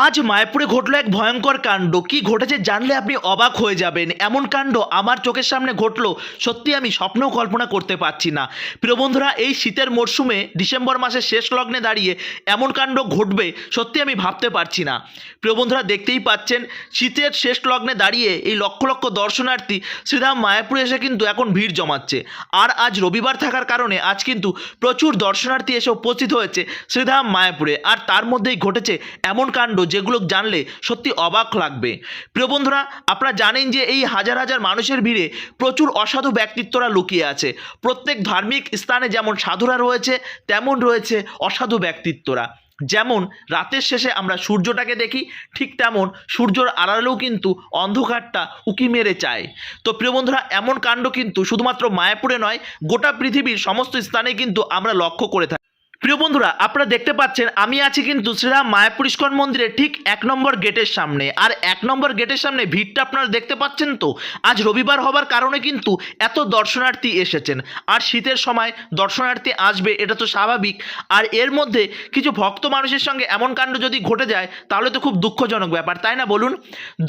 আজ মায়াপুরে ঘটলো এক ভয়ঙ্কর কাণ্ড। কি ঘটেছে জানলে আপনি অবাক হয়ে যাবেন। এমন কাণ্ড আমার চোখের সামনে ঘটলো, সত্যি আমি স্বপ্নেও কল্পনা করতে পারছি না। প্রিয় বন্ধুরা, এই শীতের মরশুমে ডিসেম্বর মাসের শেষ লগ্নে দাঁড়িয়ে এমন কাণ্ড ঘটবে, সত্যি আমি ভাবতে পারছি না। প্রিয় বন্ধুরা, দেখতেই পাচ্ছেন, শীতের শেষ লগ্নে দাঁড়িয়ে এই লক্ষ লক্ষ দর্শনার্থী শ্রীধাম মায়াপুরে এসে কিন্তু এখন ভিড় জমাচ্ছে। আর আজ রবিবার থাকার কারণে আজ কিন্তু প্রচুর দর্শনার্থী এসে উপস্থিত হয়েছে শ্রীধাম মায়াপুরে। আর তার মধ্যেই ঘটেছে এমন কাণ্ড যেগুলো জানলে সত্যি অবাক লাগবে। প্রিয় বন্ধুরা, আপনারা জানেন যে এই হাজার হাজার মানুষের ভিড়ে প্রচুর অসাধু ব্যক্তিত্বরা লুকিয়ে আছে। প্রত্যেক ধার্মিক স্থানে যেমন সাধুরা রয়েছে, তেমন রয়েছে অসাধু ব্যক্তিত্বরা। যেমন রাতের শেষে আমরা সূর্যটাকে দেখি, ঠিক তেমন সূর্যর আড়ালেও কিন্তু অন্ধকারটা উকি মেরে চায়। তো প্রিয় বন্ধুরা, এমন কাণ্ড কিন্তু শুধুমাত্র মায়াপুরে নয়, গোটা পৃথিবীর সমস্ত স্থানে কিন্তু আমরা লক্ষ্য করে থাকি। প্রিয় বন্ধুরা, আপনারা দেখতে পাচ্ছেন, আমি আছি কিন্তু শ্রীরাম মায়াপুর ইস্কন মন্দিরের ঠিক এক নম্বর গেটের সামনে। আর এক নম্বর গেটের সামনে ভিড়টা আপনারা দেখতে পাচ্ছেন তো? আজ রবিবার হবার কারণে কিন্তু এত দর্শনার্থী এসেছেন। আর শীতের সময় দর্শনার্থী আসবে, এটা তো স্বাভাবিক। আর এর মধ্যে কিছু ভক্ত মানুষের সঙ্গে এমন কাণ্ড যদি ঘটে যায়, তাহলে তো খুব দুঃখজনক ব্যাপার, তাই না বলুন?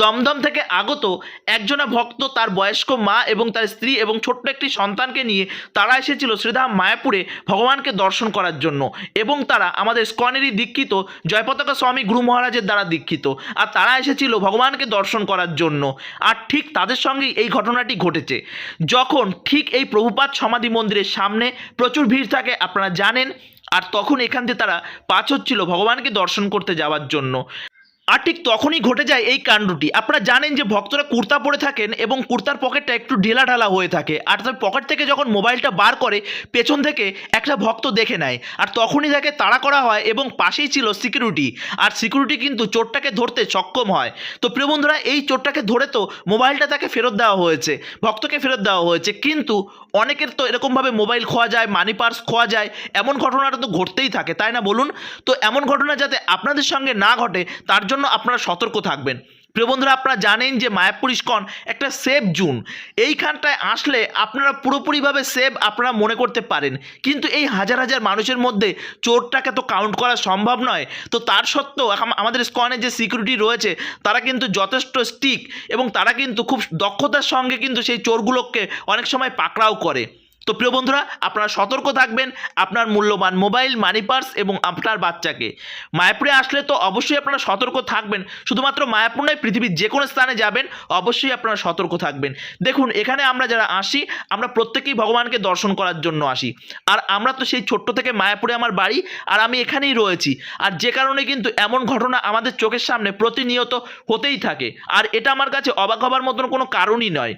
দমদম থেকে আগত একজনা ভক্ত, তার বয়স্ক মা এবং তার স্ত্রী এবং ছোট্ট একটি সন্তানকে নিয়ে তারা এসেছিল শ্রীধাম মায়াপুরে ভগবানকে দর্শন করার জন্য। এবং তারা আমাদের স্কনেরই দীক্ষিত, জয়পতাকা স্বামী গুরু মহারাজের দ্বারা দীক্ষিত। আর তারা এসেছিল ভগবানকে দর্শন করার জন্য। আর ঠিক তাদের সঙ্গেই এই ঘটনাটি ঘটেছে। যখন ঠিক এই প্রভুপাত সমাধি মন্দিরের সামনে প্রচুর ভিড় থাকে, আপনারা জানেন, আর তখন এখান থেকে তারা পাচ হচ্ছিল ভগবানকে দর্শন করতে যাওয়ার জন্য। আর ঠিক তখনই ঘটে যায় এই কাণ্ডটি। আপনারা জানেন যে ভক্তরা কুর্তা পরে থাকেন এবং কুর্তার পকেটটা একটু ঢিলা ঢালা হয়ে থাকে। আর তার পকেট থেকে যখন মোবাইলটা বার করে, পেছন থেকে একটা ভক্ত দেখে নেয়। আর তখনই তাকে তাড়া করা হয় এবং পাশেই ছিল সিকিউরিটি আর সিকিউরিটি কিন্তু চোরটাকে ধরতে সক্ষম হয়। তো প্রিয় বন্ধুরা, এই চোরটাকে ধরে তো মোবাইলটা তাকে ফেরত দেওয়া হয়েছে। ভক্তকে ফেরত দেওয়া হয়েছে। কিন্তু অনেকের তো এরকমভাবে মোবাইল খোয়া যায় মানি পার্স খোয়া যায়, এমন ঘটনাটা তো ঘটতেই থাকে, তাই না বলুন? তো এমন ঘটনা যাতে আপনাদের সঙ্গে না ঘটে, তার জন্য আপনারা সতর্ক থাকবেন। প্রিয় বন্ধুরা, আপনারা জানেন যে মায়াপুর ইস্কন একটা সেফ জুন এইখানটায় আসলে আপনারা পুরোপুরিভাবে সেফ আপনারা মনে করতে পারেন। কিন্তু এই হাজার হাজার মানুষের মধ্যে চোরটাকে তো কাউন্ট করা সম্ভব নয়। তো তার সত্ত্বেও আম- আমাদের স্কনের যে সিকিউরিটি রয়েছে, তারা কিন্তু যথেষ্ট স্টিক এবং তারা কিন্তু খুব দক্ষতার সঙ্গে কিন্তু সেই চোরগুলোকে অনেক সময় পাকড়াও করে। তো প্রিয় বন্ধুরা, আপনারা সতর্ক থাকবেন, আপনার মূল্যবান মোবাইল মানি পার্স এবং আপনার বাচ্চাকে। মায়াপুরে আসলে তো অবশ্যই আপনারা সতর্ক থাকবেন, শুধুমাত্র মায়াপুর নয়, পৃথিবীর যে কোনো স্থানে যাবেন, অবশ্যই আপনারা সতর্ক থাকবেন। দেখুন, এখানে আমরা যারা আসি, আমরা প্রত্যেকেই ভগবানকে দর্শন করার জন্য আসি। আর আমরা তো সেই ছোট্ট থেকে মায়াপুরে আমার বাড়ি, আর আমি এখানেই রয়েছি। আর যে কারণে কিন্তু এমন ঘটনা আমাদের চোখের সামনে প্রতিনিয়ত হতেই থাকে। আর এটা আমার কাছে অবাক হবার মতন কোনো কারণই নয়।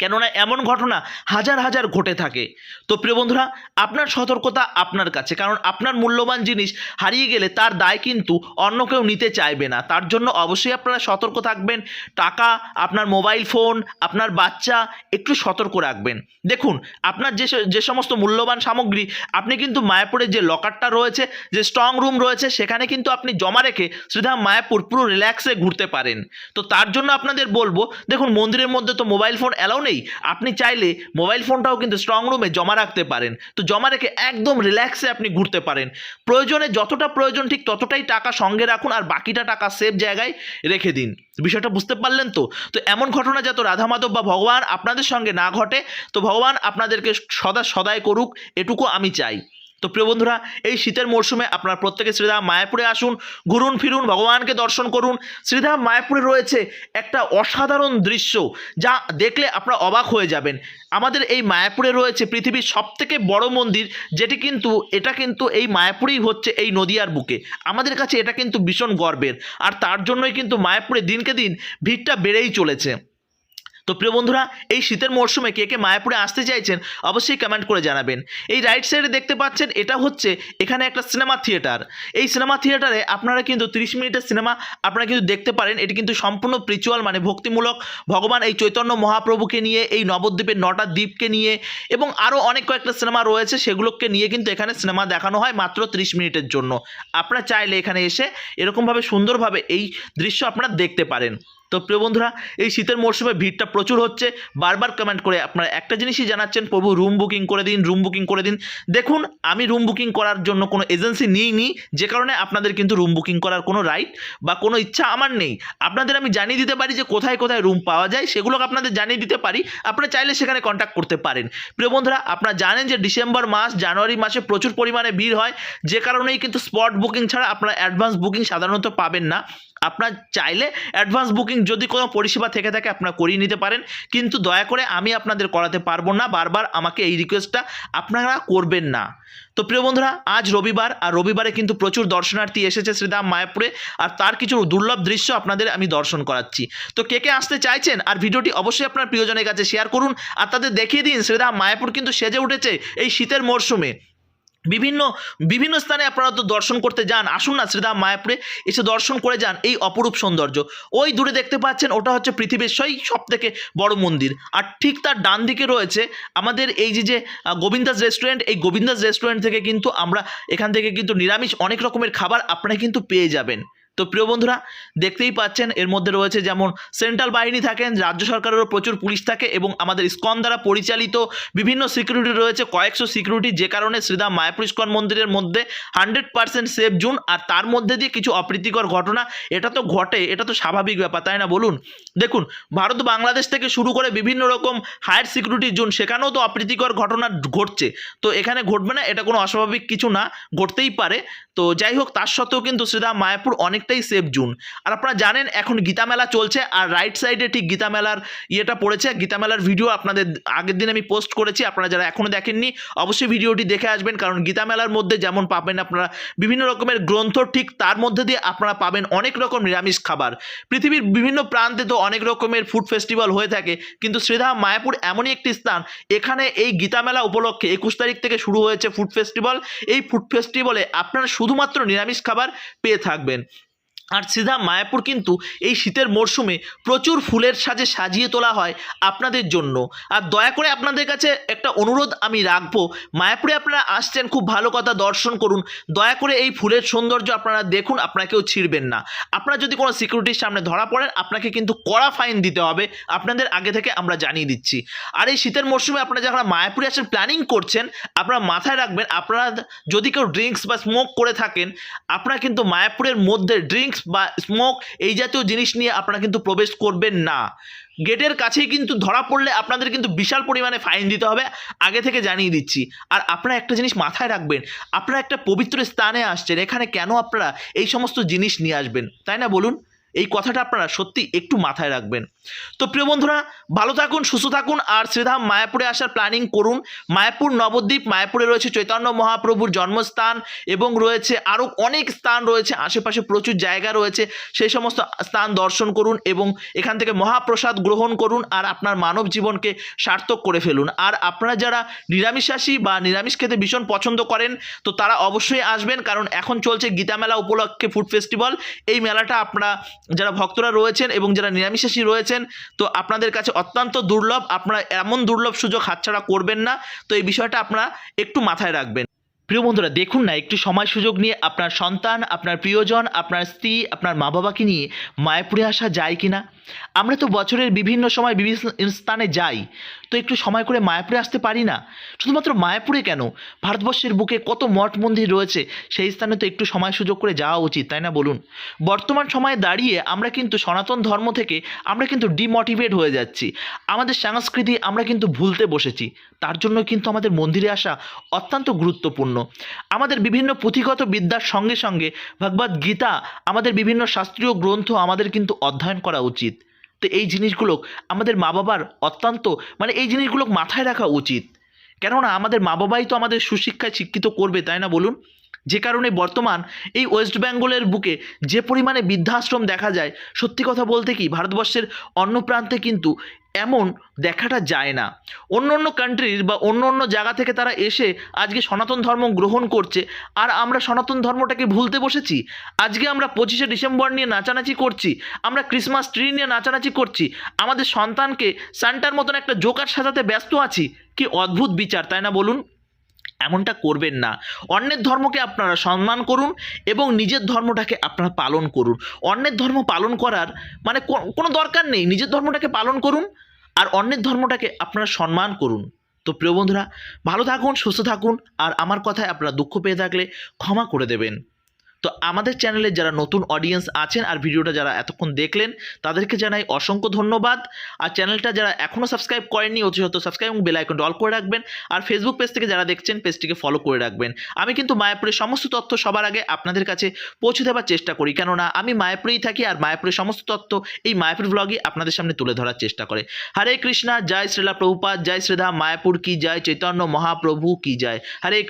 কেননা এমন ঘটনা হাজার হাজার ঘটে থাকে। তো প্রিয় বন্ধুরা, আপনার সতর্কতা আপনার কাছে, কারণ আপনার মূল্যবান জিনিস হারিয়ে গেলে তার দায় কিন্তু অন্য কেউ নিতে চাইবে না। তার জন্য অবশ্যই আপনারা সতর্ক থাকবেন, টাকা, আপনার মোবাইল ফোন, আপনার বাচ্চা, একটু সতর্ক রাখবেন। দেখুন, আপনার যে যে সমস্ত মূল্যবান সামগ্রী, আপনি কিন্তু মায়াপুরের যে লকারটা রয়েছে, যে স্ট্রং রুম রয়েছে, সেখানে কিন্তু আপনি জমা রেখে শ্রীধাম মায়াপুর পুরো রিল্যাক্সে ঘুরতে পারেন। তো তার জন্য আপনাদের বলব, দেখুন মন্দিরের মধ্যে তো মোবাইল ফোন অ্যালাউ নেই। আপনি চাইলে মোবাইল ফোনটাও কিন্তু স্ট্রং রুমে জমা রাখতে পারেন। তো জমা রেখে একদম রিল্যাক্সে আপনি ঘুরতে পারেন। প্রয়োজনে যতটা প্রয়োজন ঠিক ততটাই টাকা সঙ্গে রাখুন আর বাকিটা টাকা সেফ জায়গায় রেখে দিন। বিষয়টা বুঝতে পারলেন তো? তো এমন ঘটনা যাতে রাধা মাধব বা ভগবান আপনাদের সঙ্গে না ঘটে, তো ভগবান আপনাদেরকে সদা সদায় করুক, এটুকু আমি চাই। তো প্রিয় বন্ধুরা, এই শীতের মরশুমে আপনারা প্রত্যেকে শ্রীধাম মায়াপুরে আসুন, ঘুরুন, ফিরুন, ভগবানকে দর্শন করুন। শ্রীধাম মায়াপুরে রয়েছে একটা অসাধারণ দৃশ্য যা দেখলে আপনারা অবাক হয়ে যাবেন। আমাদের এই মায়াপুরে রয়েছে পৃথিবীর সবথেকে বড় মন্দির, যেটি কিন্তু, এটা কিন্তু এই মায়াপুরেই হচ্ছে এই নদিয়ার বুকে। আমাদের কাছে এটা কিন্তু ভীষণ গর্বের। আর তার জন্যই কিন্তু মায়াপুরে দিনকে দিন ভিড়টা বেড়েই চলেছে। তো প্রিয় বন্ধুরা, এই শীতের মরশুমে কে কে মায়াপুরে আসতে চাইছেন, অবশ্যই কমেন্ট করে জানাবেন। এই রাইট সাইডে দেখতে পাচ্ছেন, এটা হচ্ছে এখানে একটা সিনেমা থিয়েটার এই সিনেমা থিয়েটারে আপনারা কিন্তু তিরিশ মিনিটের সিনেমা আপনারা কিন্তু দেখতে পারেন। এটি কিন্তু সম্পূর্ণ প্রিচুয়াল মানে ভক্তিমূলক। ভগবান এই চৈতন্য মহাপ্রভুকে নিয়ে, এই নবদ্বীপের নটা দ্বীপকে নিয়ে এবং আরও অনেক কয়েকটা সিনেমা রয়েছে, সেগুলোকে নিয়ে কিন্তু এখানে সিনেমা দেখানো হয় মাত্র তিরিশ মিনিটের জন্য। আপনারা চাইলে এখানে এসে এরকমভাবে সুন্দরভাবে এই দৃশ্য আপনারা দেখতে পারেন। তো প্রিয় বন্ধুরা, এই শীতের মরশুমে ভিড়টা প্রচুর হচ্ছে। বারবার কমেন্ট করে আপনারা একটা জিনিসই জানাচ্ছেন, প্রভু রুম বুকিং করে দিন রুম বুকিং করে দিন। দেখুন, আমি রুম বুকিং করার জন্য কোনো এজেন্সি নিইনি, যে কারণে আপনাদের কিন্তু রুম বুকিং করার কোনো রাইট বা কোনো ইচ্ছা আমার নেই। আপনাদের আমি জানিয়ে দিতে পারি যে কোথায় কোথায় রুম পাওয়া যায়, সেগুলোকে আপনাদের জানিয়ে দিতে পারি। আপনারা চাইলে সেখানে কন্ট্যাক্ট করতে পারেন। প্রিয় বন্ধুরা, আপনারা জানেন যে ডিসেম্বর মাস, জানুয়ারি মাসে প্রচুর পরিমাণে ভিড় হয়। যে কারণেই কিন্তু স্পট বুকিং ছাড়া আপনারা অ্যাডভান্স বুকিং সাধারণত পাবেন না। আপনার চাইলে অ্যাডভান্স বুকিং যদি কোনো পরিষেবা থেকে থাকে আপনারা করিয়ে নিতে পারেন। কিন্তু দয়া করে আমি আপনাদের করাতে পারব না। বারবার আমাকে এই রিকোয়েস্টটা আপনারা করবেন না। তো প্রিয় বন্ধুরা, আজ রবিবার, আর রবিবারে কিন্তু প্রচুর দর্শনার্থী এসেছে শ্রীধাম মায়াপুরে, আর তার কিছু দুর্লভ দৃশ্য আপনাদের আমি দর্শন করাচ্ছি। তো কে কে আসতে চাইছেন, আর ভিডিওটি অবশ্যই আপনার প্রিয়জনের কাছে শেয়ার করুন, আর তাদের দেখিয়ে দিন, শ্রীধাম মায়াপুর কিন্তু সেজে উঠেছে এই শীতের মরশুমে। বিভিন্ন বিভিন্ন স্থানে আপনারা তো দর্শন করতে যান। আসুন না শ্রীধাম মায়াপুরে, এসে দর্শন করে যান এই অপরূপ সৌন্দর্য। ওই দূরে দেখতে পাচ্ছেন, ওটা হচ্ছে পৃথিবীর সেই সব থেকে বড় মন্দির। আর ঠিক তার ডান দিকে রয়েছে আমাদের এই যে যে গোবিন্দাস রেস্টুরেন্ট, এই গোবিন্দাস রেস্টুরেন্ট থেকে কিন্তু আমরা, এখান থেকে কিন্তু নিরামিষ অনেক রকমের খাবার আপনারা কিন্তু পেয়ে যাবেন। তো প্রিয় বন্ধুরা, দেখতেই পাচ্ছেন, এর মধ্যে রয়েছে যেমন সেন্ট্রাল বাহিনী থাকেন, রাজ্য সরকারেরও প্রচুর পুলিশ থাকে এবং আমাদের ইস্কন দ্বারা পরিচালিত বিভিন্ন সিকিউরিটি রয়েছে, কয়েকশো সিকিউরিটি যে কারণে শ্রীধাম মায়াপুর ইস্কন মন্দিরের মধ্যে হান্ড্রেড পার্সেন্ট সেফ জোন আর তার মধ্যে দিয়ে কিছু অপ্রীতিকর ঘটনা, এটা তো ঘটে, এটা তো স্বাভাবিক ব্যাপার, তাই না বলুন? দেখুন, ভারত বাংলাদেশ থেকে শুরু করে বিভিন্ন রকম হায়ার সিকিউরিটি জোন সেখানেও তো অপ্রীতিকর ঘটনা ঘটছে। তো এখানে ঘটবে না, এটা কোনো অস্বাভাবিক কিছু না, ঘটতেই পারে। তো যাই হোক, তার সত্ত্বেও কিন্তু শ্রীধাম মায়াপুর অনেকটাই সেফ জোন আর আপনারা জানেন, এখন গীতা মেলা চলছে, আর রাইট সাইডে ঠিক গীতা মেলার ইয়েটা পড়েছে গীতা মেলার ভিডিও আপনাদের আগের দিন আমি পোস্ট করেছি, আপনারা যারা এখনও দেখেননি, অবশ্যই ভিডিওটি দেখে আসবেন, কারণ গীতা মেলার মধ্যে যেমন পাবেন আপনারা বিভিন্ন রকমের গ্রন্থ, ঠিক তার মধ্যে দিয়ে আপনারা পাবেন অনেক রকম নিরামিষ খাবার। পৃথিবীর বিভিন্ন প্রান্তে তো অনেক রকমের ফুড ফেস্টিভ্যাল হয়ে থাকে, কিন্তু শ্রীধাম মায়াপুর এমনই একটি স্থান, এখানে এই গীতা মেলা উপলক্ষে একুশ তারিখ থেকে শুরু হয়েছে ফুড ফেস্টিভ্যাল এই ফুড ফেস্টিভ্যালে আপনারা শুধুমাত্র নিরামিষ খাবার পেয়ে থাকবেন। আর সিধা মায়াপুর কিন্তু এই শীতের মরশুমে প্রচুর ফুলের সাজে সাজিয়ে তোলা হয় আপনাদের জন্য। আর দয়া করে আপনাদের কাছে একটা অনুরোধ আমি রাখব। মায়াপুরে আপনারা আসছেন, খুব ভালো কথা দর্শন করুন। দয়া করে এই ফুলের সৌন্দর্য আপনারা দেখুন আপনারা কেউ ছিঁড়বেন না। আপনারা যদি কোনো সিকিউরিটির সামনে ধরা পড়েন, আপনাকে কিন্তু কড়া ফাইন দিতে হবে। আপনাদের আগে থেকে আমরা জানিয়ে দিচ্ছি। আর এই শীতের মরশুমে আপনারা যারা মায়াপুরে আসার প্ল্যানিং করছেন, আপনারা মাথায় রাখবেন, আপনারা যদি কেউ ড্রিঙ্কস বা স্মোক করে থাকেন, আপনারা কিন্তু মায়াপুরের মধ্যে ড্রিঙ্কস বা স্মোক এই জাতীয় জিনিস নিয়ে আপনারা কিন্তু প্রবেশ করবেন না। গেটের কাছেই কিন্তু ধরা পড়লে আপনাদের কিন্তু বিশাল পরিমাণে ফাইন দিতে হবে। আগে থেকে জানিয়ে দিচ্ছি। আর আপনারা একটা জিনিস মাথায় রাখবেন, আপনারা একটা পবিত্র স্থানে আসছেন, এখানে কেন আপনারা এই সমস্ত জিনিস নিয়ে আসবেন? তাই না বলুন? এই কথাটা আপনারা সত্যি একটু মাথায় রাখবেন। তো প্রিয় বন্ধুরা, ভালো থাকুন, সুস্থ থাকুন আর শ্রীধাম মায়াপুরে আসার প্ল্যানিং করুন। মায়াপুর নবদ্বীপ, মায়াপুরে রয়েছে চৈতন্য মহাপ্রভুর জন্মস্থান এবং রয়েছে আরও অনেক স্থান রয়েছে, আশেপাশে প্রচুর জায়গা রয়েছে। সেই সমস্ত স্থান দর্শন করুন এবং এখান থেকে মহাপ্রসাদ গ্রহণ করুন আর আপনার মানব জীবনকে সার্থক করে ফেলুন। আর আপনারা যারা নিরামিষাসী বা নিরামিষ খেতে ভীষণ পছন্দ করেন, তো তারা অবশ্যই আসবেন কারণ এখন চলছে গীতা মেলা উপলক্ষে ফুড ফেস্টিভ্যাল এই মেলাটা আপনারা যারা ভক্তরা রয়েছেন এবং যারা নিরামিষাসী রয়েছেন, তো আপনাদের কাছে অত্যন্ত দুর্লভ, আপনারা এমন দুর্লভ সুযোগ হাতছাড়া করবেন না। তো এই বিষয়টা আপনারা একটু মাথায় রাখবেন। প্রিয় বন্ধুরা, দেখুন না, একটু সময় সুযোগ নিয়ে আপনার সন্তান, আপনার প্রিয়জন, আপনার স্ত্রী, আপনার মা বাবাকে নিয়ে মায়াপুরে আসা যায় কি না আমরা তো বছরের বিভিন্ন সময় বিভিন্ন স্থানে যাই, তো একটু সময় করে মায়াপুরে আসতে পারি না? শুধুমাত্র মায়াপুরে কেন? ভারতবর্ষের বুকে কত মঠ মন্দির রয়েছে, সেই স্থানে তো একটু সময় সুযোগ করে যাওয়া উচিত, তাই না বলুন? বর্তমান সময়ে দাঁড়িয়ে আমরা কিন্তু সনাতন ধর্ম থেকে আমরা কিন্তু ডিমোটিভেট হয়ে যাচ্ছি। আমাদের সংস্কৃতি আমরা কিন্তু ভুলতে বসেছি, তার জন্য কিন্তু আমাদের মন্দিরে আসা অত্যন্ত গুরুত্বপূর্ণ। আমাদের বিভিন্ন পুঁথিগত বিদ্যার সঙ্গে সঙ্গে ভগবদ গীতা, আমাদের বিভিন্ন শাস্ত্রীয় গ্রন্থ আমাদের কিন্তু অধ্যয়ন করা উচিত। তো এই জিনিসগুলো আমাদের মা বাবার অত্যন্ত মানে এই জিনিসগুলো মাথায় রাখা উচিত। কেননা আমাদের মা বাবাই তো আমাদের সুশিক্ষায় শিক্ষিত করবে, তাই না বলুন? যে কারণে বর্তমান এই ওয়েস্ট বেঙ্গলের বুকে যে পরিমাণে বৃদ্ধাশ্রম দেখা যায়, সত্যি কথা বলতে কি, ভারতবর্ষের অন্য প্রান্তে কিন্তু এমন দেখাটা যায় না। অন্য অন্য কান্ট্রির বা অন্য অন্য জায়গা থেকে তারা এসে আজকে সনাতন ধর্ম গ্রহণ করছে, আর আমরা সনাতন ধর্মটাকে ভুলতে বসেছি। আজকে আমরা পঁচিশে ডিসেম্বর নিয়ে নাচানাচি করছি, আমরা ক্রিসমাস ট্রি নিয়ে নাচানাচি করছি, আমাদের সন্তানকে সান্টার মতন একটা জোকার সাজাতে ব্যস্ত আছি, কি অদ্ভুত বিচার, তাই না বলুন? এমনটা করবেন না। অন্যের ধর্মকে আপনারা সম্মান করুন এবং নিজের ধর্মটাকে আপনারা পালন করুন। অন্যের ধর্ম পালন করার মানে কোনো দরকার নেই, নিজের ধর্মটাকে পালন করুন আর অন্যের ধর্মটাকে আপনারা সম্মান করুন। তো প্রিয় বন্ধুরা, ভালো থাকুন, সুস্থ থাকুন, আর আমার কথায় আপনারা দুঃখ পেয়ে থাকলে ক্ষমা করে দেবেন। তো আমাদের চ্যানেলে যারা নতুন অডিয়েন্স আছেন আর ভিডিওটা যারা এতক্ষণ দেখলেন, তাদেরকে জানাই অসংখ্য ধন্যবাদ। আর চ্যানেলটা যারা এখনও সাবস্ক্রাইব করেননি, অতি সত্ত্বেও সাবস্ক্রাইব এবং বেল আইকনটা অল করে রাখবেন। আর ফেসবুক পেজ থেকে যারা দেখছেন পেজটিকে ফলো করে রাখবেন। আমি কিন্তু মায়াপুরের সমস্ত তথ্য সবার আগে আপনাদের কাছে পৌঁছে দেওয়ার চেষ্টা করি। কেননা আমি মায়াপুরেই থাকি আর মায়াপুরের সমস্ত তথ্য এই মায়াপুর ব্লগই আপনাদের সামনে তুলে ধরার চেষ্টা করে। হরে কৃষ্ণা, জয় শ্রীলা প্রভুপাদ, জয় শ্রীধা মায়াপুর কি জয়, চৈতন্য মহাপ্রভু কি জয়। হরে